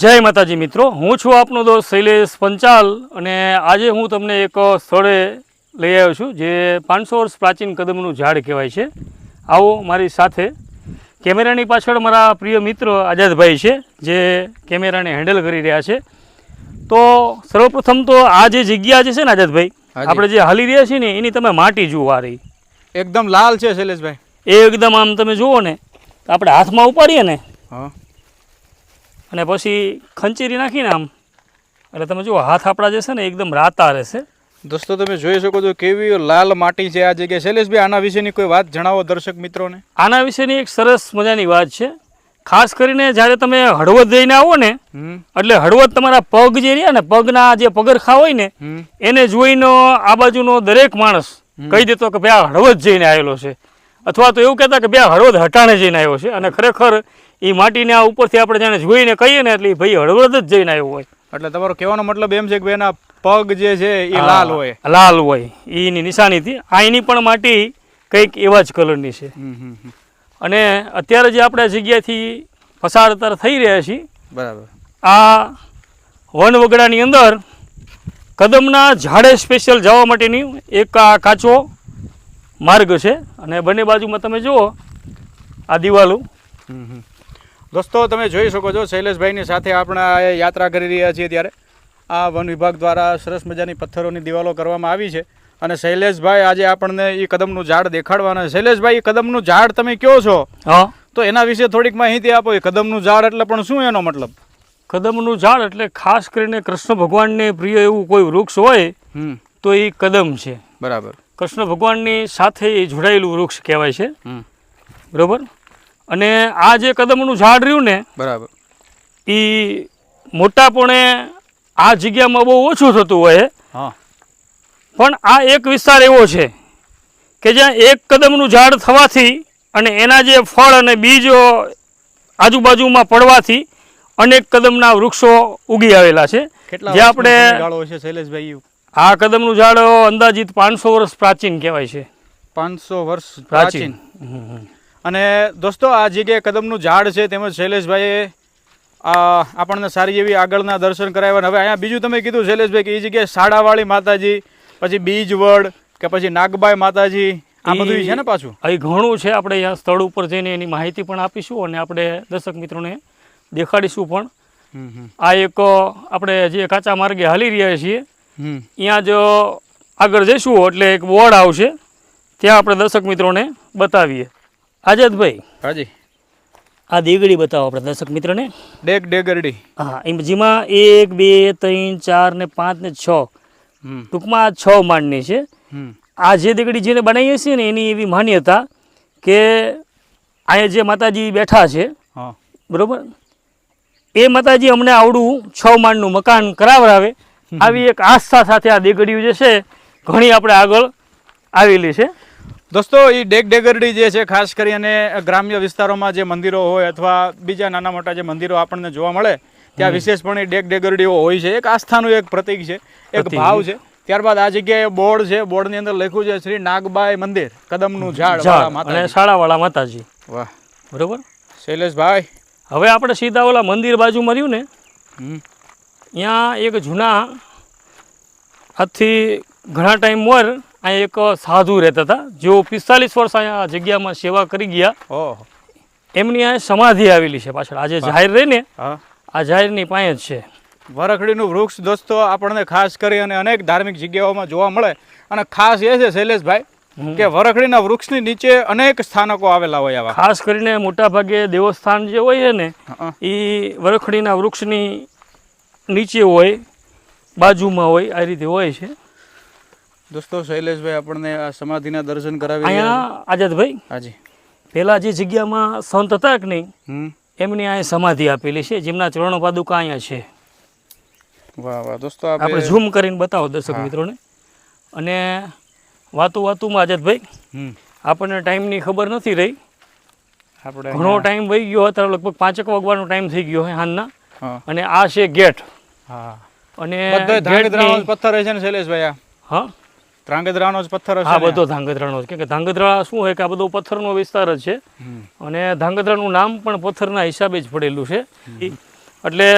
જય માતાજી મિત્રો હું છું આપનો દોસ્ત શૈલેષ પંચાલ અને આજે હું તમને એક સ્થળે લઈ આવ્યો છું જે પાંચસો વર્ષ પ્રાચીન કદમનું ઝાડ કહેવાય છે. આવો મારી સાથે. કેમેરાની પાછળ મારા પ્રિય મિત્ર આઝાદભાઈ છે જે કેમેરાને હેન્ડલ કરી રહ્યા છે. તો સર્વપ્રથમ તો આ જે જગ્યા જે છે ને આઝાદભાઈ આપણે જે હાલી રહ્યા છીએ ને એની તમે માટી જુઓ આ રહી. એકદમ લાલ છે શૈલેષભાઈ. એ એકદમ આમ તમે જુઓ ને આપણે હાથમાં ઉપાડીએ ને. હા. અને પછી ખંચેરી નાખીને આમ. એટલે તમે જુઓ હાથ આપણા જે છે ને એકદમ રાતા રહેશે દોસ્તો તમે જોઈ શકો છો કેવી લાલ માટી છે આ જગ્યાએ. શૈલેષભાઈ આના વિશેની કોઈ વાત જણાવો દર્શક મિત્રોને? આના વિશેની એક સરસ મજાની વાત છે. ખાસ કરીને જ્યારે તમે હળવદ જઈને આવો ને એટલે હળવદ તમારા પગ જે રહ્યા ને પગના જે પગરખા હોય ને એને જોઈને આ બાજુનો દરેક માણસ કહી દેતો કે ભાઈ આ હળવદ જઈને આવેલો છે. અથવા તો એવું કહેતા કે ભાઈ આ હળવદ હટાણે જઈને આવ્યો છે. અને ખરેખર એ માટીને આ ઉપરથી આપણે જાણે જોઈને કહીએ ને એટલે ભાઈ હળવદ જ જઈને આવ્યો હોય. એટલે તમારો કહેવાનો મતલબ એમ છે કે એના પગ જે છે એ લાલ હોય. લાલ હોય. એની નિશાનીથી આ એની પણ માટી કંઈક એવા જ કલરની છે. અને અત્યારે જે આપણે જગ્યાથી પસાર અત્યારે થઈ રહ્યા છીએ બરાબર. આ વન વગડાની અંદર કદમના ઝાડે સ્પેશિયલ જવા માટેની એક આ કાચો માર્ગ છે. અને બંને બાજુમાં તમે જુઓ આ દિવાલો. દોસ્તો તમે જોઈ શકો છો શૈલેષભાઈની સાથે આપણે આ યાત્રા કરી રહ્યા છીએ ત્યારે. આ વન વિભાગ દ્વારા સરસ મજાની પથ્થરોની દિવાલો કરવામાં આવી છે. અને શૈલેષભાઈ આજે આપણને એ કદમનું ઝાડ દેખાડવાના છે. શૈલેષભાઈ એ કદમનું ઝાડ તમે કયો છો? હા. તો એના વિશે થોડીક માહિતી આપો. એ કદમનું ઝાડ એટલે પણ શું એનો મતલબ? કદમનું ઝાડ એટલે ખાસ કરીને કૃષ્ણ ભગવાનને પ્રિય એવું કોઈ વૃક્ષ હોય હમ. તો એ કદમ છે. બરાબર. કૃષ્ણ ભગવાનની સાથે એ જોડાયેલું વૃક્ષ કહેવાય છે. બરોબર? અને આ જે કદમનું ઝાડ રહ્યું ને બરાબર. એ મોટાપણે આ જગ્યામાં બહુ ઓછું થતું હોય. પણ આ એક વિસ્તાર એવો છે કે જ્યાં એક કદમનું ઝાડ થવાથી અને એના જે ફળ અને બીજ આજુબાજુમાં પડવાથી અનેક કદમના વૃક્ષો ઉગી આવેલા છે. જે આપણે શૈલેષભાઈ આ કદમનું ઝાડ અંદાજિત પાંચસો વર્ષ પ્રાચીન કહેવાય છે. પાંચસો વર્ષ પ્રાચીન. પ્રાચીન. અને દોસ્તો આ જગ્યાએ કદમનું ઝાડ છે તેમજ શૈલેષભાઈએ આપણને સારી એવી આગળના દર્શન કરાવ્યા હવે અહીંયા બીજું તમે કીધું શૈલેષભાઈ કે એ જગ્યાએ શાળાવાળી માતાજી પછી બીજવડ કે પછી નાગબાઈ માતાજી આ બધું છે ને પાછું? અહીં ઘણું છે. આપણે અહીંયા સ્થળ ઉપર જઈને એની માહિતી પણ આપીશું અને આપણે દર્શક મિત્રોને દેખાડીશું પણ. આ એક આપણે જે કાચા માર્ગે હાલી રહ્યા છીએ અહીંયા ત્યાં જ આગળ જઈશું એટલે એક બોર્ડ આવશે. ત્યાં આપણે દર્શક મિત્રોને બતાવીએ. આઝાદભાઈ હાજી. આ દેગડી બતાવો આપણે દર્શક મિત્રને. ડેગ ડેગરડી. હા એમ જેમાં એક બે ત્રણ ચાર ને પાંચ ને છ. ટૂંકમાં આ છ માળની છે. આ જે દેગડી જેને બનાવીએ છીએ ને એની એવી માન્યતા કે અહીંયા જે માતાજી બેઠા છે બરોબર? એ માતાજી અમને આવડું છ માળનું મકાન કરાવરાવે આવી એક આસ્થા સાથે આ દેગડીઓ જે છે ઘણી આપણે આગળ આવેલી છે. દોસ્તો એ ડેગ ડેગરડી જે છે ખાસ કરી અને ગ્રામ્ય વિસ્તારોમાં જે મંદિરો હોય અથવા બીજા નાના મોટા જે મંદિરો આપણને જોવા મળે ત્યાં વિશેષપણે ડેગ ડેગરડીઓ હોય છે. એક આસ્થાનું એક પ્રતીક છે એક ભાવ છે. ત્યારબાદ આ જગ્યાએ બોર્ડ છે. બોર્ડની અંદર લખ્યું છે શ્રી નાગબાઈ મંદિર કદમનું ઝાડ અને શાળાવાળા માતાજી. વાહ. બરોબર? શૈલેષભાઈ. હવે આપણે સીધા ઓલા મંદિર બાજુ મળ્યું ને ત્યાં એક જૂના આજથી ઘણા ટાઈમ મોર અહીંયા એક સાધુ રહેતા હતા જેઓ પિસ્તાલીસ વર્ષ અહીંયા આ જગ્યામાં સેવા કરી ગયા. એમની અહીંયા સમાધિ આવેલી છે પાછળ. આજે જાહેર રહી ને આ જાહેરની પાસે જ છે. વરખડીનું વૃક્ષ દોસ્તો આપણને ખાસ કરી અને અનેક ધાર્મિક જગ્યાઓમાં જોવા મળે. અને ખાસ એ છે શૈલેષભાઈ કે વરખડીના વૃક્ષની નીચે અનેક સ્થાનકો આવેલા હોય આવા. ખાસ કરીને મોટાભાગે દેવસ્થાન જે હોય છે ને એ વરખડીના વૃક્ષની નીચે હોય બાજુમાં હોય આ રીતે હોય છે. દોસ્તો શૈલેષભાઈ આપણને આ સમાધિના દર્શન કરાવી અહીંયા આઝાદભાઈ? હાજી. પેલા જે જગ્યામાં સંત હતા કે નહીં એમની અહીંયા સમાધિ આપેલી છે જેમના ચરણો પાદુકા અહીંયા છે. વાહ વાહ દોસ્તો આપણે ઝૂમ કરીને બતાવો દર્શક મિત્રોને. અને વાતું વાતુમાં આઝાદભાઈ આપણને ટાઈમની ખબર નથી રહી. આપણે ઘણો ટાઈમ વહી ગયો અત્યારે લગભગ પાંચેક વાગવાનો ટાઈમ થઈ ગયો હોય હાલના. અને આ છે ગેટ. હા. અને પથ્થર છે ને શૈલેષભાઈ આ. હા. ધ્રાંગધ્રાનો જ પથ્થર હા બધો ધ્રાંગધ્રાનો જ. કે ધાંગધ્રા શું હોય કે આ બધો પથ્થરનો વિસ્તાર જ છે. અને ધ્રાંગધ્રાનું નામ પણ પથ્થરના હિસાબે જ પડેલું છે. એટલે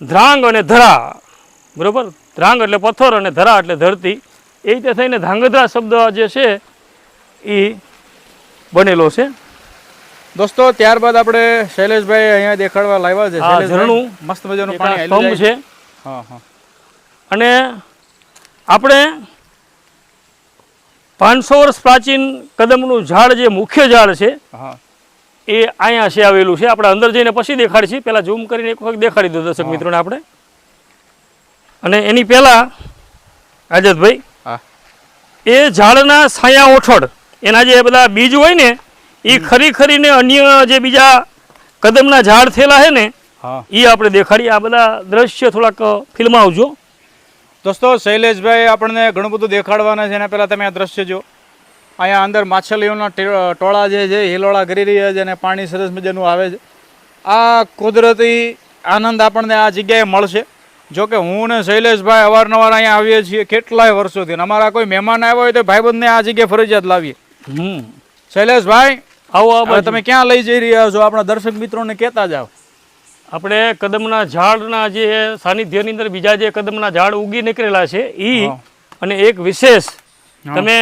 ધ્રાંગ અને ધરા બરોબર? ધ્રાંગ એટલે પથ્થર અને ધરા એટલે ધરતી. એ રીતે થઈને ધાંગધ્રા શબ્દ જે છે એ બનેલો છે. દોસ્તો ત્યારબાદ આપણે શૈલેષભાઈ અહીંયા દેખાડવા લાવ્યા છે. ઝરણું, મસ્ત મજાનું પાણી છે. અને આપણે પાંચસો વર્ષ પ્રાચીન કદમનું ઝાડ જે મુખ્ય ઝાડ છે એ અહીંયા છે આવેલું છે. આપણે અંદર જઈને પછી દેખાડીશું. પહેલાં ઝૂમ કરીને એક વખત દેખાડી દો દર્શક મિત્રોને આપણે. અને એની પહેલાં આઝાદભાઈ એ ઝાડના છાયા ઓઠોડ એના જે બધા બીજ હોય ને એ ખરી ખરીને અન્ય જે બીજા કદમના ઝાડ થયેલા છે ને એ આપણે દેખાડીએ. આ બધા દ્રશ્ય થોડાક ફિલ્મ આવજો. દોસ્તો શૈલેષભાઈ આપણને ઘણું બધું દેખાડવાના છે. એના પહેલાં તમે આ દ્રશ્ય જો અહીંયા અંદર માછલીઓના ટોળા જે છે હિલોળા કરી રહ્યા છે અને પાણી સરસ મજાનું આવે છે. આ કુદરતી આનંદ આપણને આ જગ્યાએ મળશે. જો કે હું ને શૈલેષભાઈ અવારનવાર અહીંયા આવીએ છીએ કેટલાય વર્ષોથી અમારા કોઈ મહેમાન આવ્યા હોય તો ભાઈબંધને આ જગ્યાએ ફરજિયાત લાવીએ. હમ. શૈલેષભાઈ આવો તમે ક્યાં લઈ જઈ રહ્યા છો? આપણા દર્શક મિત્રોને કહેતા જાઓ. આપણે કદમના ઝાડના જે સાનિધ્યની અંદર બીજા જે કદમના ઝાડ ઉગી નીકળેલા છે એ અને એક વિશેષ તમે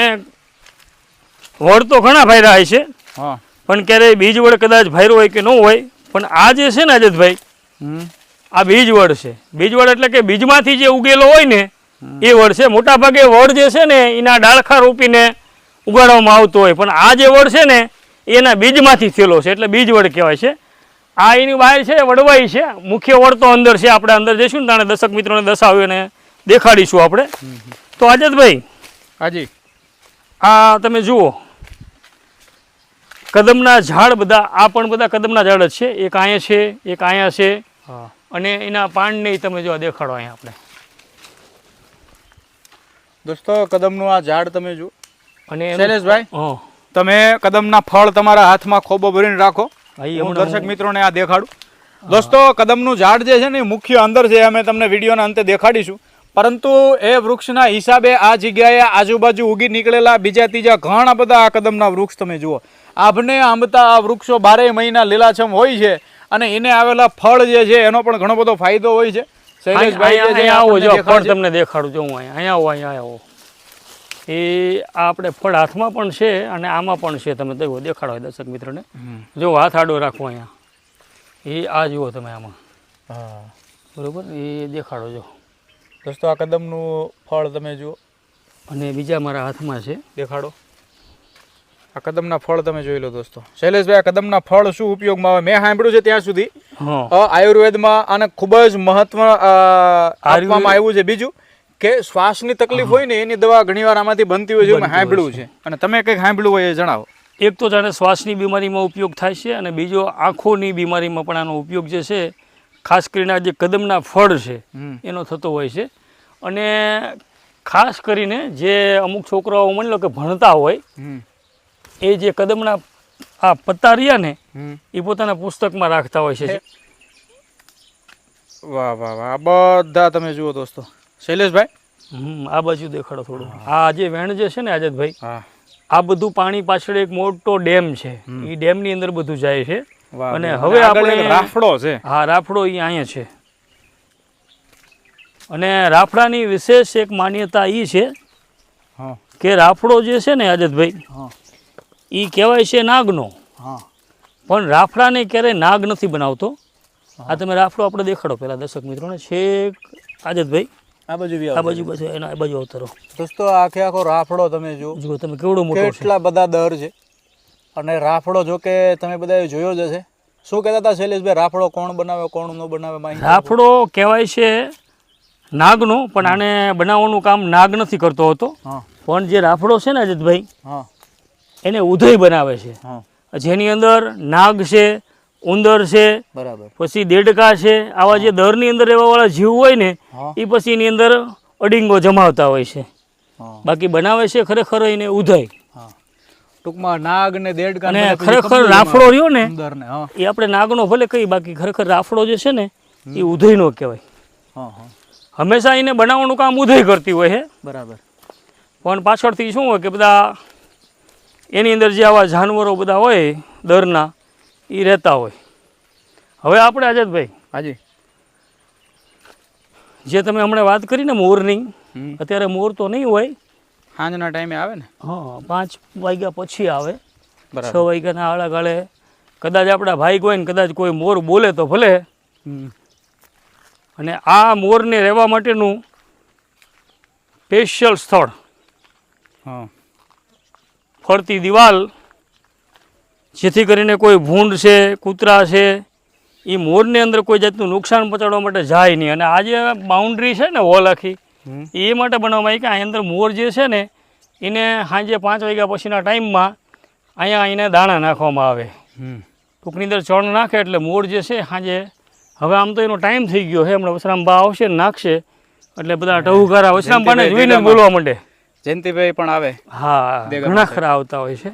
વડ તો ઘણા ભાયરા હોય છે પણ ક્યારેય બીજ વડ કદાચ ભાયરો હોય કે ન હોય પણ આ જે છે ને અજતભાઈ આ બીજ વડ છે. બીજ વડ એટલે કે બીજમાંથી જે ઉગેલો હોય ને એ વડ છે. મોટા ભાગે વડ જે છે ને એના ડાળખા રોપીને ઉગાડવામાં આવતો હોય. પણ આ જે વડ છે ને એના બીજમાંથી થયેલો છે. એટલે બીજ વડ કહેવાય છે. આ એની બહાર છે વડવાઈ છે. મુખ્ય વડ તો અંદર છે આપણે અંદર જઈશું ને તાણે દર્શક મિત્રોને દર્શાવ્યું અને દેખાડીશું આપણે. તો અજતભાઈ હાજી. આ તમે જુઓ. કદમના ઝાડ બધા આ પણ બધા કદમના ઝાડ જ છે. એક અહીંયા છે એક અહીંયા છે. અને એના પાનને તમે જો દેખાડો અહીંયા આપણે. દોસ્તો કદમનું આ ઝાડ તમે જુઓ. અને શૈલેષભાઈ તમે કદમના ફળ તમારા હાથમાં ખોબો ભરીને રાખો. હા, દર્શક મિત્રોને આ દેખાડું. દોસ્તો કદમનું ઝાડ જે છે ને મુખ્ય અંદર છે અમે તમને વિડીયોના અંતે દેખાડીશું. પરંતુ એ વૃક્ષના હિસાબે આ જગ્યાએ આજુબાજુ ઉગી નીકળેલા બીજા ત્રીજા ઘણા બધા આ કદમના વૃક્ષ તમે જુઓ. આભને આંબતા આ વૃક્ષો બારે મહિના લીલાછમ હોય છે અને એને આવેલા ફળ જે છે એનો પણ ઘણો બધો ફાયદો હોય છે. શૈલેષભાઈ આવો જો ફળ તમને દેખાડું જો હું અહીંયા આવો અહીંયા આવો. એ આ આપણે ફળ હાથમાં પણ છે અને આમાં પણ છે તમે તો દેખાડો દર્શક મિત્રોને. જો હાથ આડો રાખો અહીંયા. એ આ જુઓ તમે આમાં. બરોબર? એ દેખાડો જો. દોસ્તો આ કદમનું ફળ તમે જુઓ. અને બીજા મારા હાથમાં છે. દેખાડો. આ કદમના ફળ તમે જોઈ લો દોસ્તો. શૈલેષભાઈ આ કદમના ફળ શું ઉપયોગમાં આવે? મેં સાંભળ્યું છે ત્યાં સુધી. આયુર્વેદમાં આને ખૂબ જ મહત્વ આપવામાં આવ્યું છે. બીજું? કે શ્વાસની તકલીફ હોય ને એની દવા ઘણીવાર આમાંથી બનતી હોય છે સાંભળ્યું છે. અને તમે કંઈક સાંભળ્યું હોય એ જણાવો. એક તો જાણે શ્વાસની બીમારીમાં ઉપયોગ થાય છે અને બીજો આંખોની બીમારીમાં પણ આનો ઉપયોગ જે છે ખાસ કરીને આ જે કદમના ફળ છે એનો થતો હોય છે. અને ખાસ કરીને જે અમુક છોકરાઓ માની લો કે ભણતા હોય એ જે કદમના આ પત્તા રહ્યા ને એ પોતાના પુસ્તકમાં રાખતા હોય છે. વાહ વાહ વાહ. બધા તમે જુઓ દોસ્તો. શૈલેષભાઈ? હમ, આ બાજુ દેખાડો થોડું. આ જે વેણ જે છે ને આઝાદભાઈ આ બધું પાણી પાછળ એક મોટો ડેમ છે. એ ડેમની અંદર બધું જાય છે. અને હવે આપણે- રાફડો છે. હા રાફડો એ અહીંયા છે. અને રાફડાની વિશેષ એક માન્યતા એ છે કે રાફડો જે છે ને આઝાદભાઈ એ કહેવાય છે નાગનો. હા. પણ રાફડાને ક્યારેય નાગ નથી બનાવતો. આ તમે રાફડો આપણે દેખાડો પહેલા દર્શક મિત્રોને. છેક આઝાદભાઈ. આ બાજુ બી આ બાજુ બાજુ એના આ બાજુ અવતરો દોસ્તો આખે આખો રાફડો તમે જો જો તમે કેવડો મોટો છે. કેટલા બધા દર છે. અને રાફડો જો કે તમે બધાએ જોયો જ હશે. શું કહેતા હતા શૈલેષભાઈ રાફડો કોણ બનાવે કોણ ન બનાવે માહિતી રાફડો કહેવાય છે નાગનું પણ આને બનાવવાનું કામ નાગ નથી કરતો હોતો. પણ જે રાફડો છે ને અજિતભાઈ એને ઉધઈ બનાવે છે. જેની અંદર નાગ છે ઉંદર છે બરાબર. પછી દેડકા છે આવા જે દરની અંદર એવા વાળા જીવ હોય ને એ પછી એની અંદર અડિંગો જમાવતા હોય છે. બાકી બનાવે છે ખરેખર એને ઉધઈ હા. ટૂંકમાં નાગ ને દેડકા ને ખરેખર રાફડો રહ્યો ને ને હા. એ આપણે નાગનો ભલે કહી બાકી ખરેખર રાફડો જે છે ને એ ઉધઈનો કહેવાય. હા હા. હંમેશા એને બનાવવાનું કામ ઉધઈ કરતી હોય છે બરાબર. પણ પાછળથી શું હોય કે બધા એની અંદર જે આવા જાનવરો બધા હોય દરના એ રહેતા હોય. હવે આપણે આઝાદભાઈ હાજી. જે તમે હમણાં વાત કરી ને મોરની અત્યારે મોર તો નહીં હોય. સાંજના ટાઈમે આવે ને? હા પાંચ વાગ્યા પછી આવે. છ વાગ્યાના આળા ગાળે. કદાચ આપણા ભાઈ હોય ને કદાચ કોઈ મોર બોલે તો ભલે. અને આ મોરને રહેવા માટેનું સ્પેશિયલ સ્થળ. હા. ફરતી દિવાલ જેથી કરીને કોઈ ભૂંડ છે કૂતરા છે એ મોરને અંદર કોઈ જાતનું નુકસાન પહોંચાડવા માટે જાય નહીં. અને આ જે બાઉન્ડ્રી છે ને વોલ આખી એ માટે બનાવવામાં આવી કે અહીં અંદર મોર જે છે ને એને સાંજે પાંચ વાગ્યા પછીના ટાઈમમાં અહીંયા એને દાણા નાખવામાં આવે. ટૂંકની અંદર ચણ નાખે એટલે મોર જે છે સાંજે હવે આમ તો એનો ટાઈમ થઈ ગયો છે હમણાં વસરામબા આવશે ને નાખશે એટલે બધા ટહુકારા વસરામબાને જોઈને બોલવા માંડે. જયંતિભાઈ પણ આવે. હા ઘણા ખરા આવતા હોય છે.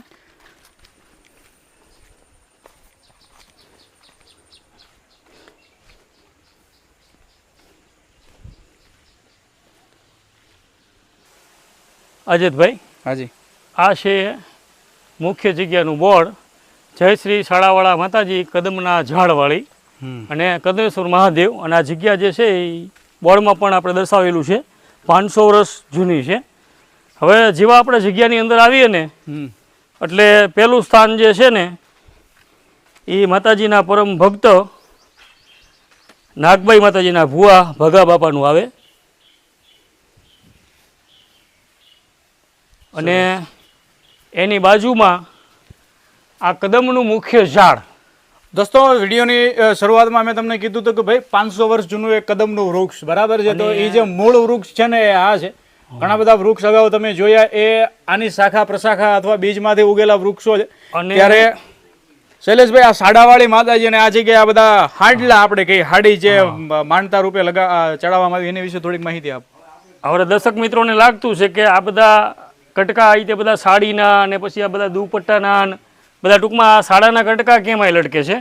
અજિતભાઈ હાજી. આ છે મુખ્ય જગ્યાનું બોર્ડ. જય શ્રી શાળાવાળા માતાજી કદમના ઝાડવાળી અને કદમેશ્વર મહાદેવ. અને આ જગ્યા જે છે એ બોર્ડમાં પણ આપણે દર્શાવેલું છે. પાંચસો વર્ષ જૂની છે. હવે જેવા આપણે જગ્યાની અંદર આવીએ ને એટલે પહેલું સ્થાન જે છે ને એ માતાજીના પરમ ભક્ત નાગભાઈ માતાજીના ભુવા ભગા બાપાનું આવે. અને એની બાજુમાં આ કદમનું મુખ્ય ઝાડ. દોસ્તો વિડીયોની શરૂઆતમાં મેં તમને કીધું હતું કે ભાઈ પાંચસો વર્ષ જૂનું એક કદમનું વૃક્ષ બરાબર છે? તો એ જે મૂળ વૃક્ષ છે ને એ આ છે. ઘણા બધા વૃક્ષ અગાઉ તમે જોયા એ આની શાખા પ્રશાખા અથવા બીજમાંથી ઉગેલા વૃક્ષો છે. ત્યારે શૈલેષભાઈ આ સાડાવાળી માતાજી અને આ જગ્યાએ આ બધા હાડલા આપણે કહીએ હાડી જે માનતા રૂપે લગા ચડાવવામાં આવી એની વિશે થોડીક માહિતી આપો. હવે દર્શક મિત્રોને લાગતું છે કે આ બધા કટકા આ રીતે બધા સાડીના અને પછી આ બધા દુપટ્ટાના બધા ટૂંકમાં આ સાડાના કટકા કેમ આ લટકે છે?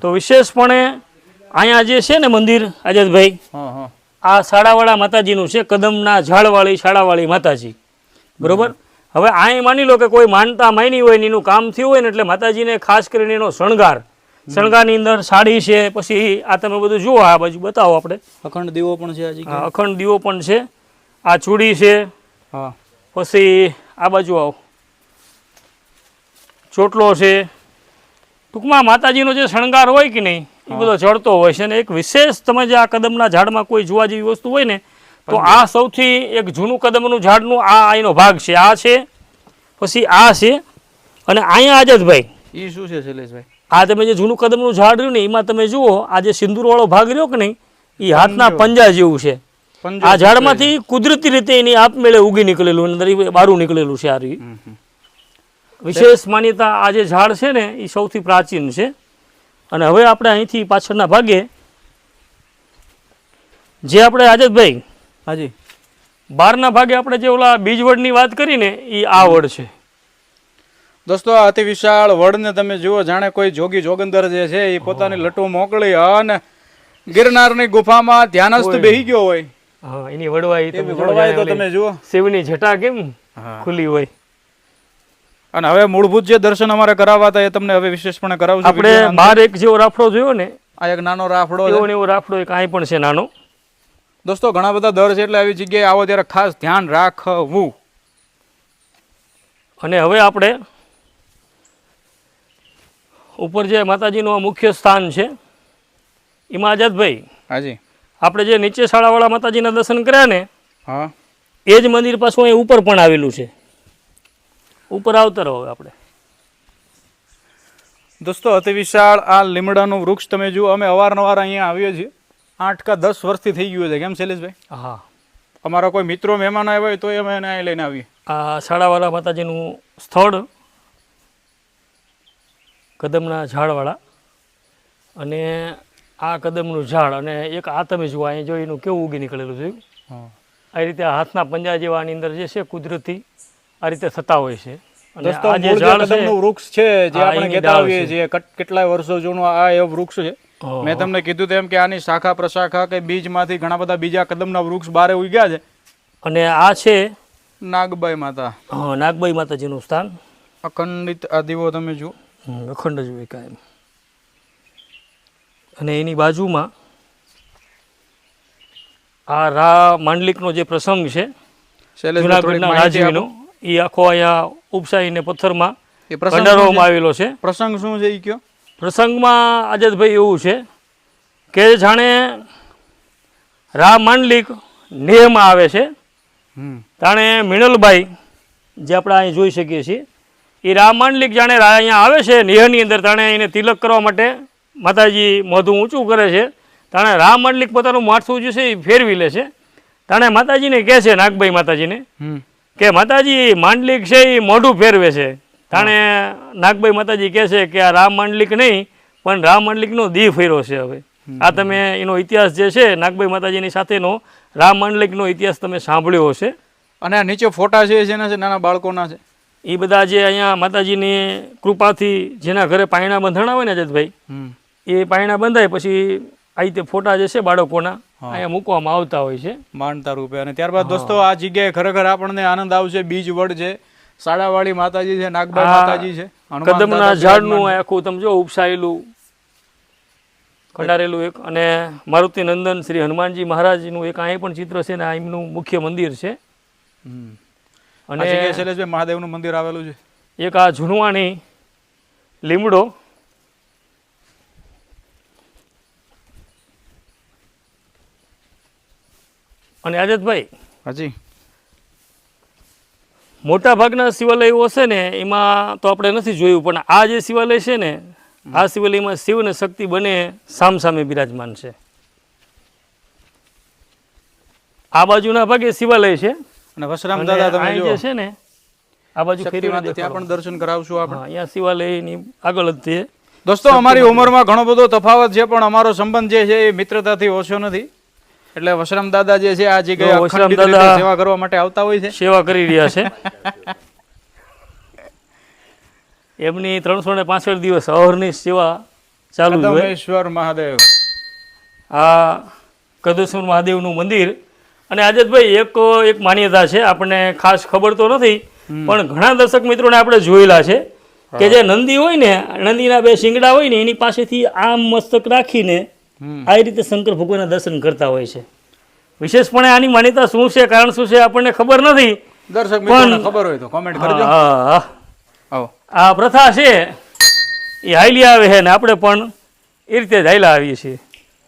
તો વિશેષપણે અહીંયા જે છે ને મંદિર આઝાદભાઈ આ શાળાવાળા માતાજીનું છે કદમના ઝાડવાળી શાળાવાળી માતાજી. બરોબર? હવે અહીં માની લો કે કોઈ માનતા માની હોય ને એનું કામ થયું હોય ને એટલે માતાજીને ખાસ કરીને એનો શણગાર. શણગારની અંદર સાડી છે પછી આ તમે બધું જુઓ આ બાજુ બતાવો આપણે. અખંડ દીવો પણ છે આ આ અખંડ દીવો પણ છે. આ ચૂડી છે. હા. પછી આ બાજુ આવો. ચોટલો છે. ટૂંકમાં માતાજીનો જે શણગાર હોય કે નહીં એ બધો ચડતો હોય છે અને એક વિશેષ તમે જે આ કદમના ઝાડમાં કોઈ જોવા જેવી વસ્તુ હોય ને તો આ સૌથી એક જૂનું કદમનું ઝાડનું આ અહીંનો ભાગ છે. આ છે પછી આ છે અને અહીંયા આઝાદભાઈ એ શું છે શૈલેષભાઈ? આ તમે જે જૂનું કદમનું ઝાડ રહ્યું ને એમાં તમે જુઓ આ જે સિંદૂરવાળો ભાગ રહ્યો કે નહીં એ હાથના પંજા જેવું છે. આ ઝાડમાંથી કુદરતી રીતે એની આપમેળે ઉગી નીકળેલું અંદર બારું નીકળેલું છે આ. વિશેષ માન્યતા આ જે ઝાડ છે ને એ સૌથી પ્રાચીન છે. અને હવે આપણે અહીંથી પાછળના ભાગે જે આપણે આજતભાઈ હાજી. બહારના ભાગે આપણે જે ઓલા બીજવડની વાત કરીને એ આ વડ છે. દોસ્તો આ અતિ વિશાળ વડને તમે જુઓ જાણે કોઈ જોગી જોગંદર જે છે એ પોતાની લટો મોકલી અને ગિરનારની ગુફામાં ધ્યાનસ્થ બેહી ગયો હોય. હા એની વડવાઈ તમે વડવાઈ તો તમે જુઓ. શિવની જટા કેમ ખુલી હોય? અને હવે મૂળભૂત જે દર્શન અમારે કરાવવા હતા એ તમને હવે વિશેષપણે કરાવશું. આપણે બહાર એક જેવો રાફડો જોયો ને આ એક નાનો રાફડો એવો એવો રાફડો એક અહીં પણ છે નાનો. દોસ્તો ઘણા બધા દર છે એટલે આવી જગ્યાએ આવો ત્યારે ખાસ ધ્યાન રાખવું. અને હવે આપણે ઉપર જે માતાજીનું આ મુખ્ય સ્થાન છે એમાં આઝાદભાઈ હાજી. આપણે જે નીચે શાળાવાળા માતાજીના દર્શન કર્યા ને હા. એ જ મંદિર પાછું અહીં ઉપર પણ આવેલું છે. ઉપર આવતા રહો આપણે. દોસ્તો અતિ વિશાળ આ લીમડાનું વૃક્ષ તમે જુઓ અમે અવારનવાર અહીંયા આવીએ છીએ. આઠ કા દસ વર્ષથી થઈ ગયું છે. કેમ શૈલેષભાઈ? હા. અમારા કોઈ મિત્રો મહેમાન આવ્યા હોય તો અમે એને અહીં લઈને આવીએ. આ શાળાવાળા માતાજીનું સ્થળ કદમના ઝાડવાળા. અને આ કદમનું ઝાડ અને એક આ તમે જુઓ અહીં જો એનું કેવું ઉગી નીકળેલું છે. આ રીતે હાથના પંજા જેવાની અંદર જે છે કુદરતી આ રીતે થતા હોય છે. વૃક્ષ છે જે આપણે કહેતા આવીએ છીએ કેટલાય વર્ષો જૂનું આ એ વૃક્ષ છે. મેં તમને કીધું તેમ કે આની શાખા પ્રશાખા કે બીજમાંથી ઘણા બધા બીજા કદમના વૃક્ષ બારે ઉગ્યા છે. અને આ છે નાગબાઈ માતા. નાગબાઈ માતાજીનું સ્થાન. અખંડિત આ દીવો તમે જુઓ. અખંડ જ હોય કાયમ અને એની બાજુમાં આ રા માંડલિકનો જે પ્રસંગ છે જુનાગઢના રાજવીનો એ આખો અહીંયા ઉપસાઈને પથ્થરમાં કંડારવામાં આવેલો છે? પ્રસંગ શું છે એ કયો? પ્રસંગમાં આઝાદભાઈ એવું છે કે જાણે રા માંડલિક નેહમાં આવે છે. તાણે મિણલભાઈ જે આપણે અહીં જોઈ શકીએ છીએ એ રામ માંડલિક જાણે રા- અહીંયા આવે છે નેહની અંદર તાણે એને તિલક કરવા માટે માતાજી મોઢું ઊંચું કરે છે તાણે રામ માંડલિક પોતાનું માથું જે છે એ ફેરવી લે છે. તાણે માતાજીને કહે છે નાગભાઈ માતાજીને કે માતાજી માંડલિક છે એ મોઢું ફેરવે છે. તાણે નાગભાઈ માતાજી કહે છે કે આ રામ માંડલિક નહીં પણ રામ માંડલિકનો દી ફેર્યો છે હવે. આ તમે એનો ઇતિહાસ જે છે નાગભાઈ માતાજીની સાથેનો રામ માંડલિકનો ઇતિહાસ તમે સાંભળ્યો હશે. અને આ નીચે ફોટા છે જેના છે નાના બાળકોના છે. એ બધા જે અહીંયા માતાજીની કૃપાથી જેના ઘરે પાયણા બંધાણા હોય ને અજતભાઈ એ પાયણા બંધાય પછી આ રીતે ફોટા જે છે બાળકોના અહીંયા મૂકવામાં આવતા હોય છે. માનતા રૂપે. અને ત્યારબાદ દોસ્તો આ જગ્યાએ ખરેખર આપણને આનંદ આવશે. બીજ વડ છે સાડાવાળી માતાજી છે નાગબાઈ માતાજી છે કદમના ઝાડનું આખું તમે જો ઉપસાયેલું કંડારેલું એક. અને મારુતિ નંદન શ્રી હનુમાનજી મહારાજનું એક અહીં પણ ચિત્ર છે ને એમનું મુખ્ય મંદિર છે. અને શૈલેષભાઈ મહાદેવનું મંદિર આવેલું છે. એક આ ઝુણવાણી લીમડો અને આઝાદભાઈ હાજી. મોટા ભાગના શિવાલયો હશે ને એમાં તો આપણે નથી જોયું પણ આ જે શિવાલય છે ને આ શિવાલયમાં શિવ અને શક્તિ બંને સામસામે બિરાજમાન છે. આ બાજુના ભાગે શિવાલય છે. અને વસરામ દાદા તમે જો છે ને આ બાજુ ફેરીને ત્યાં પણ દર્શન કરાવશું આપણે. અહીંયા શિવાલયની આગળ જ છે દોસ્તો અમારી ઉંમરમાં ઘણો બધો તફાવત છે પણ અમારો સંબંધ જે છે એ મિત્રતાથી ઓછો નથી. એટલે વશરામ દાદા જે છે આ તો વશરામ દાદા- સેવા કરવા માટે આવતા હોય છે. સેવા કરી રહ્યા છે. એમની ત્રણસો ને પાસઠ દિવસ અહરની સેવા ચાલુ જ કદમેશ્વર મહાદેવ. આ કદેશ્વર મહાદેવનું મંદિર. અને આજતભાઈ એક એક માન્યતા છે આપણને ખાસ ખબર તો નથી પણ ઘણા દર્શક મિત્રોને આપણે જોયેલા છે કે જે નંદી હોય ને નંદીના બે શિંગડા હોય ને એની પાસેથી આમ મસ્તક રાખીને. આ રીતે શંકર ભગવાનના દર્શન કરતા હોય છે. વિશેષપણે આની માન્યતા શું છે કારણ શું છે આપણને ખબર નથી. દર્શક ખબર હોય તો કોમેન્ટ કરજો. આ પ્રથા છે એ હાઈલી આવે છે ને આપણે પણ એ રીતે જ હાઈલા આવીએ છીએ.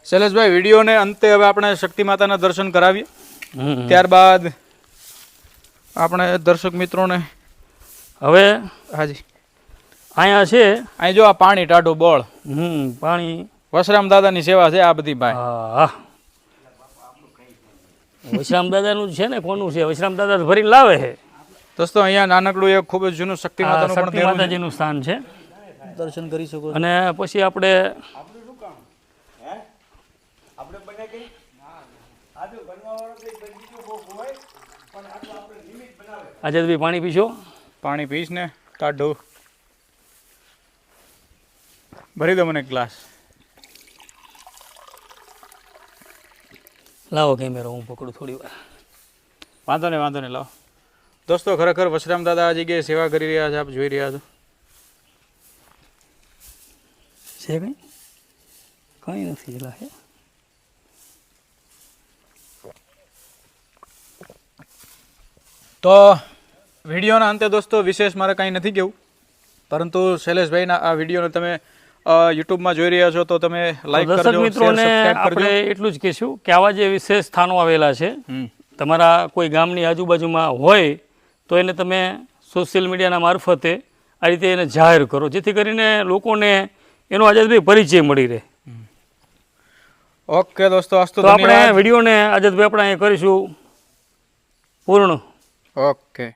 શૈલેષભાઈ વિડીયોને અંતે હવે આપણે શક્તિ માતાના દર્શન કરાવીએ. ત્યારબાદ આપણે દર્શક મિત્રોને હવે હાજી. અહીંયા છે અહીં જો આ પાણી ટાઢું બોળ. હમ પાણી વસરામ દાદાની સેવા છે આ બધી ભાઈ. વશરામ વૈશ્રામ દાદાનું છે ને કોનું છે? વશરામ દાદા તો ભરીને લાવે છે. દોસ્તો અહીંયા નાનકડું એક ખૂબ જ જૂનું શક્તિ માતાજીનું સ્થાન છે. દર્શન કરી શકો અને પછી આપણે આજે ભાઈ પાણી પીશો? પાણી પીશ ને કાઢો ભરી દો મને ગ્લાસ. લાવો કેમેરો હું પકડું થોડી વાર. વાંધો નહીં વાંધો નહીં લાવો. દોસ્તો ખરેખર વસરામ દાદા આ જગ્યાએ સેવા કરી રહ્યા છે આપ જોઈ રહ્યા છો. છે કંઈ? કંઈ નથી એલા હે. તો વિડીયોના અંતે દોસ્તો વિશેષ મારે કાંઈ નથી કહેવું પરંતુ શૈલેષભાઈના આ વિડીયોને તમે અ, યુટ્યુબમાં જોઈ રહ્યા છો તો તમે લાઈક દર્શક કરજો મિત્રોને આપણે એટલું જ કહીશું કે આવા જે વિશેષ સ્થાનો આવેલા છે તમારા કોઈ ગામની આજુબાજુમાં હોય તો એને તમે સોશિયલ મીડિયાના મારફતે આ રીતે એને જાહેર કરો જેથી કરીને લોકોને એનો આઝાદભાઈ પરિચય મળી રહે. ઓકે દોસ્તો તો આપણે વિડીયોને આઝાદભાઈ આપણે અહીંયા કરીશું. પૂર્ણ. ઓકે.